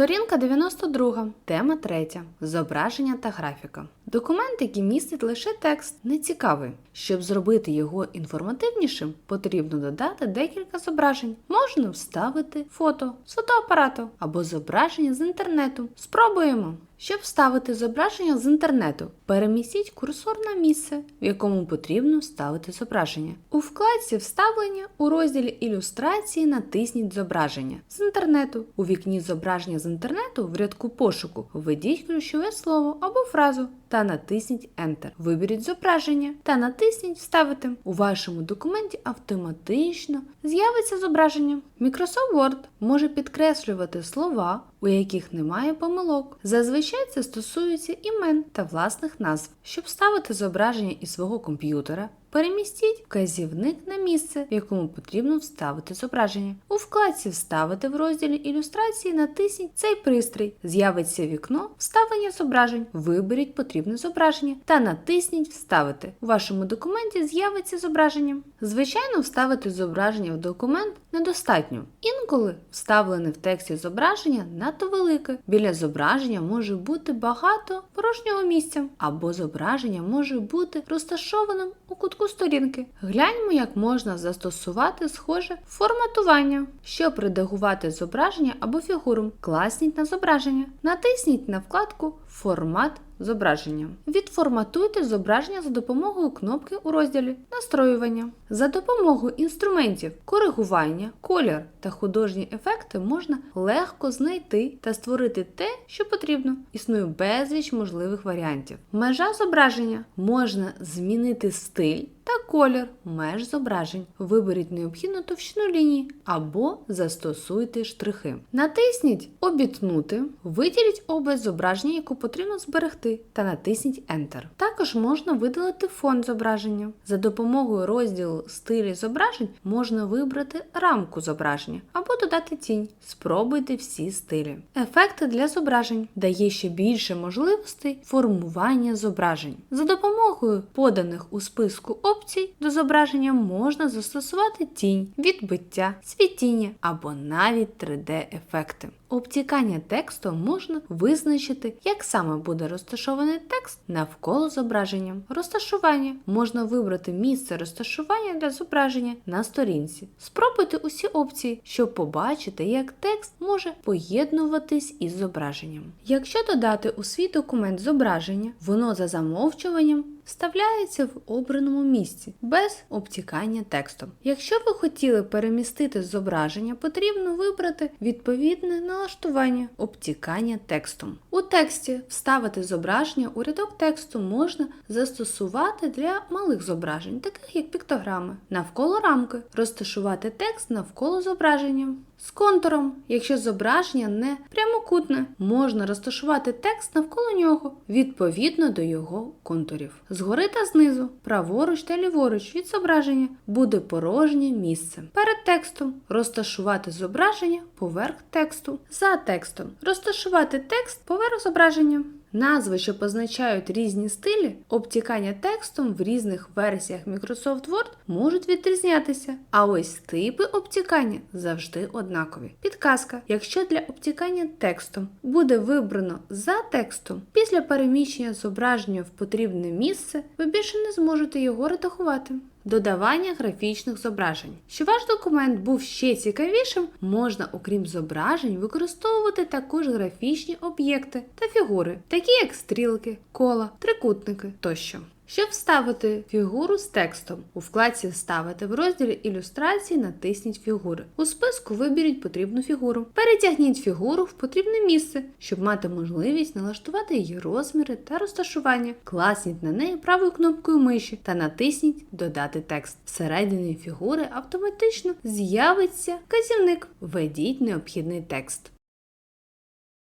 Сторінка 92. Тема 3. Зображення та графіка. Документ, який містить лише текст, не цікавий. Щоб зробити його інформативнішим, потрібно додати декілька зображень. Можна вставити фото з фотоапарату або зображення з інтернету. Спробуємо. Щоб вставити зображення з інтернету, перемістіть курсор на місце, в якому потрібно вставити зображення. У вкладці Вставлення у розділі Ілюстрації натисніть Зображення з інтернету. У вікні Зображення з інтернету в рядку пошуку введіть ключове слово або фразу та натисніть Enter. Виберіть зображення та натисніть Вставити. У вашому документі автоматично з'явиться зображення. Microsoft Word може підкреслювати слова, у яких немає помилок. Зазвичай це стосується імен та власних назв. Щоб ставити зображення із свого комп'ютера, перемістіть вказівник на місце, в якому потрібно вставити зображення. У вкладці Вставити в розділі ілюстрації натисніть цей пристрій. З'явиться вікно вставлення зображень. Виберіть потрібне зображення та натисніть Вставити. У вашому документі з'явиться зображення. Звичайно, вставити зображення в документ недостатньо. Інколи вставлене в тексті зображення надто велике. Біля зображення може бути багато порожнього місця, або зображення може бути розташованим у кутку сторінки. Гляньмо, як можна застосувати схоже форматування. Щоб редагувати зображення або фігуру, класніть на зображення. Натисніть на вкладку Формат зображення. Відформатуйте зображення за допомогою кнопки у розділі Настроювання. За допомогою інструментів коригування, колір та художні ефекти можна легко знайти та створити те, що потрібно. Існує безліч можливих варіантів. Межа зображення можна змінити стиль та колір меж зображень. Виберіть необхідну товщину лінії або застосуйте штрихи. Натисніть Обітнути, виділіть область зображення, яку потрібно зберегти, та натисніть Enter. Також можна видалити фон зображення. За допомогою розділу Стилі зображень можна вибрати рамку зображення або додати тінь. Спробуйте всі стилі. Ефекти для зображень дає ще більше можливостей формування зображень. За допомогою поданих у списку опцій до зображення можна застосувати тінь, відбиття, світіння або навіть 3D-ефекти. Обтікання тексту можна визначити, як саме буде розташований текст навколо зображення. Розташування можна вибрати місце розташування для зображення на сторінці. Спробуйте усі опції, щоб побачити, як текст може поєднуватись із зображенням. Якщо додати у свій документ зображення, воно за замовчуванням вставляється в обраному місці без обтікання текстом. Якщо ви хотіли перемістити зображення, потрібно вибрати відповідне налаштування обтікання текстом. У тексті вставити зображення у рядок тексту можна застосувати для малих зображень, таких як піктограми, навколо рамки, розташувати текст навколо зображення. З контуром, якщо зображення не прямокутне, можна розташувати текст навколо нього відповідно до його контурів. Згори та знизу, праворуч та ліворуч від зображення буде порожнє місце. Перед текстом розташувати зображення поверх тексту. За текстом розташувати текст поверх зображення. Назви, що позначають різні стилі, обтікання текстом в різних версіях Microsoft Word можуть відрізнятися, а ось типи обтікання завжди однакові. Підказка: якщо для обтікання текстом буде вибрано за текстом, після переміщення зображення в потрібне місце, ви більше не зможете його редагувати. Додавання графічних зображень. Щоб ваш документ був ще цікавішим, можна, окрім зображень, використовувати також графічні об'єкти та фігури, такі як стрілки, кола, трикутники тощо. Щоб вставити фігуру з текстом, у вкладці Вставити в розділі ілюстрації натисніть фігури. У списку виберіть потрібну фігуру. Перетягніть фігуру в потрібне місце, щоб мати можливість налаштувати її розміри та розташування. Класніть на неї правою кнопкою миші та натисніть Додати текст. Всередині фігури автоматично з'явиться вказівник. Введіть необхідний текст.